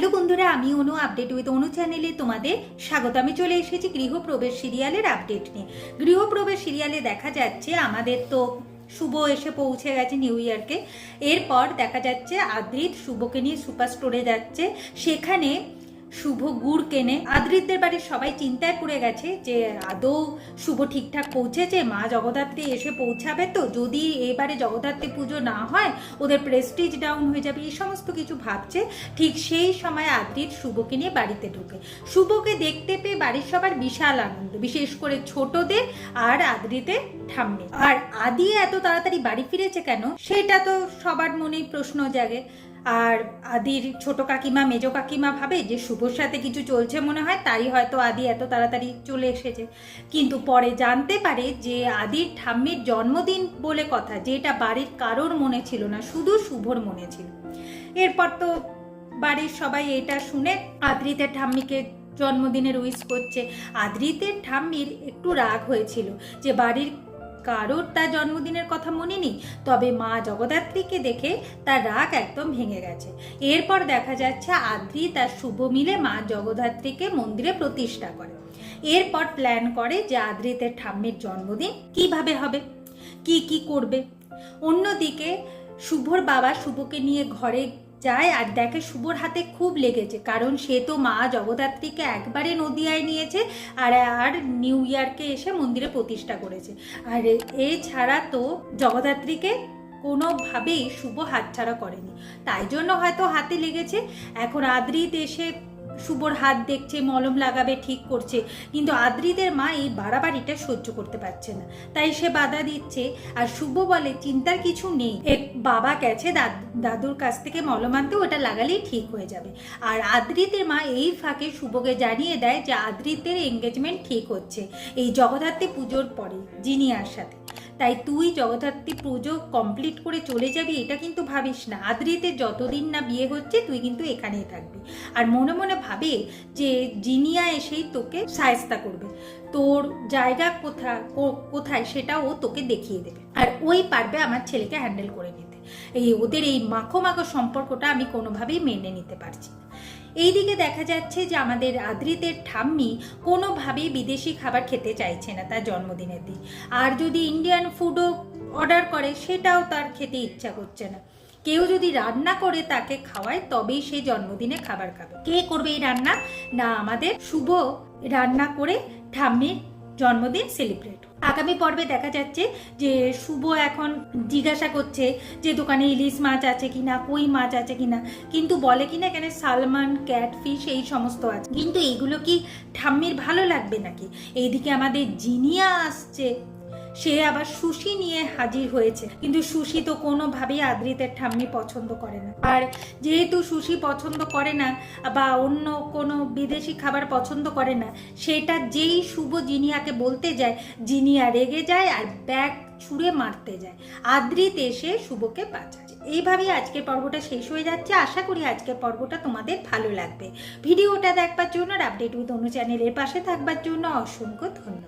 Hello বন্ধুরা, আমি অনু update with অনু চ্যানেলে তোমাদের স্বাগত। আমি চলে এসেছি গৃহপ্রবেশ সিরিয়ালের আপডেট নিয়ে। গৃহপ্রবেশ সিরিয়ালে দেখা যাচ্ছে আমাদের তো শুভ এসে পৌঁছে গেছে নিউ ইয়ারকে এরপর দেখা যাচ্ছে আদ্রিত শুভকে নিয়ে সুপার স্টোরে যাচ্ছে। সেখানে শুভ গুড় কেনে। আদ্রিতদের বাড়ির সবাই চিন্তায় পড়ে গেছে যে, আদৌ শুভ ঠিকঠাক পৌঁছেছে? মা জগদ্ধাত্রী এসে পৌঁছাবে তো? যদি এবারে জগদ্ধাত্রী পুজো না হয়, ওদের প্রেস্টিজ ডাউন হয়ে যাবে, এই সমস্ত কিছু ভাবছে। ঠিক সেই সময় আদ্রিত শুভকে নিয়ে বাড়িতে ঢোকে। শুভকে দেখতে পেয়ে বাড়ির সবার বিশাল আনন্দ, বিশেষ করে ছোটদের আর আদ্রিতে ঠাম্মি। আর আদি এত তাড়াতাড়ি বাড়ি ফিরেছে কেন? সেটা তো সবার মনেই প্রশ্ন জাগে। আর আদির ছোট কাকিমা, মেজ কাকিমা ভাবে যে শুভর সাথে কিছু চলছে মনে হয়, তাই হয়তো আদি এত তাড়াতাড়ি চলে এসেছে। কিন্তু পরে জানতে পারে যে আদির ঠাম্মির জন্মদিন বলে কথা, যেটা বাড়ির কারোর মনে ছিল না, শুধু শুভর মনে ছিল। এরপর তো বাড়ির সবাই এটা শুনে আদ্রিতের ঠাম্মিকে জন্মদিনের উইস করছে। আদ্রিতের ঠাম্মির একটু রাগ হয়েছিল যে বাড়ির কারোর তার জন্মদিনের কথা মনে নেই, তবে মা জগদ্ধাত্রীকে দেখে তার রাগ একদম ভেঙে গেছে। এরপর দেখা যাচ্ছে আদ্রি তার শুভ মিলে মা জগদ্ধাত্রীকে মন্দিরে প্রতিষ্ঠা করে। এরপর প্ল্যান করে যে আদ্রিতে ঠাম্মির জন্মদিন কীভাবে হবে? কি কি করবে? অন্যদিকে শুভর বাবা শুভকে নিয়ে ঘরে যায় আর দেখে শুভর হাতে খুব লেগেছে, কারণ সে তো মা জগদ্ধাত্রীকে একবারে নদিয়ায় নিয়েছে আর আর নিউ ইয়ারকে এসে মন্দিরে প্রতিষ্ঠা করেছে। আর এছাড়া তো জগদ্ধাত্রীকে কোনোভাবেই শুভ হাতছাড়া করেনি। তাই জন্য হয়তো হাতে লেগেছে। এখন আদ্রিত এসে শুভর হাত দেখছে, মলম লাগাবে, ঠিক করছে। কিন্তু আদ্রিদের মা এই বাড়াবাড়িটা সহ্য করতে পারছে না। তাই সে বাধা দিচ্ছে আর শুভ বলে, চিন্তার কিছু নেই। এক বাবা গেছে দাদ- দাদুর কাছ থেকে মলম আনতে, ওটা লাগালেই ঠিক হয়ে যাবে। আর আদ্রিতের মা এই ফাঁকে শুভকে জানিয়ে দেয় যে আদ্রিতের এঙ্গেজমেন্ট ঠিক হচ্ছে। এই জগদ্ধাত্রী পুজোর পরে জিনিয়ার সাথে। তাই তুই জগদ্ধাত্রী পুজো কমপ্লিট করে চলে যাবি, এটা কিন্তু ভাবিস না। আদ্রিতে যতদিন না বিয়ে হচ্ছে, তুই কিন্তু এখানেই থাকবি। আর মনে মনে ভাবে যে জিনিয়া এসেই তোকে সায়স্তা করবে। তোর জায়গা কোথা কোথায় সেটা ও তোকে দেখিয়ে দেবে। আর ওই পারবে আমার ছেলেকে হ্যান্ডেল করে নিতে। এই ওদের এই মাখো মাখো সম্পর্কটা আমি কোনোভাবেই মেনে নিতে পারছি না। এইদিকে দেখা যাচ্ছে যে আমাদের আদ্রিতের ঠাম্মি কোনোভাবেই বিদেশি খাবার খেতে চাইছে না তার জন্মদিনের দিন। আর যদি ইন্ডিয়ান ফুডও অর্ডার করে, সেটাও তার খেতে ইচ্ছা করছে না। কেউ যদি রান্না করে তাকে খাওয়ায়, তবেই সে জন্মদিনে খাবার খাবে। কে করবে এই রান্না? না, আমাদের শুভ রান্না করে ঠাম্মির জন্মদিন সেলিব্রেট। আগামী পর্বে দেখা যাচ্ছে যে শুভ এখন জিজ্ঞাসা করছে যে দোকানে ইলিশ মাছ আছে কিনা, কই মাছ আছে কিনা। কিন্তু বলে কিনা এখানে সালমান, ক্যাটফিশ এই সমস্ত আছে। কিন্তু এইগুলো কি ঠাম্মির ভালো লাগবে নাকি? এইদিকে আমাদের জিনিয়া আসছে। সে আবার সুশি নিয়ে হাজির হয়েছে। কিন্তু সুশি তো কোনোভাবেই আদ্রিতের ঠাম্মি পছন্দ করে না। আর যেহেতু সুশি পছন্দ করে না, বা অন্য কোনো বিদেশি খাবার পছন্দ করে না, সেটা যেই শুভ জিনিয়াকে বলতে যায়, জিনিয়া রেগে যায় আর ব্যাগ ছুঁড়ে মারতে যায়। আদ্রিত এসে শুভকে বাঁচায়। এইভাবেই আজকের পর্বটা শেষ হয়ে যাচ্ছে। আশা করি আজকের পর্বটা তোমাদের ভালো লাগবে। ভিডিওটা দেখবার জন্য আর আপডেট উইথ অনু চ্যানেলের পাশে থাকবার জন্য অসংখ্য ধন্যবাদ।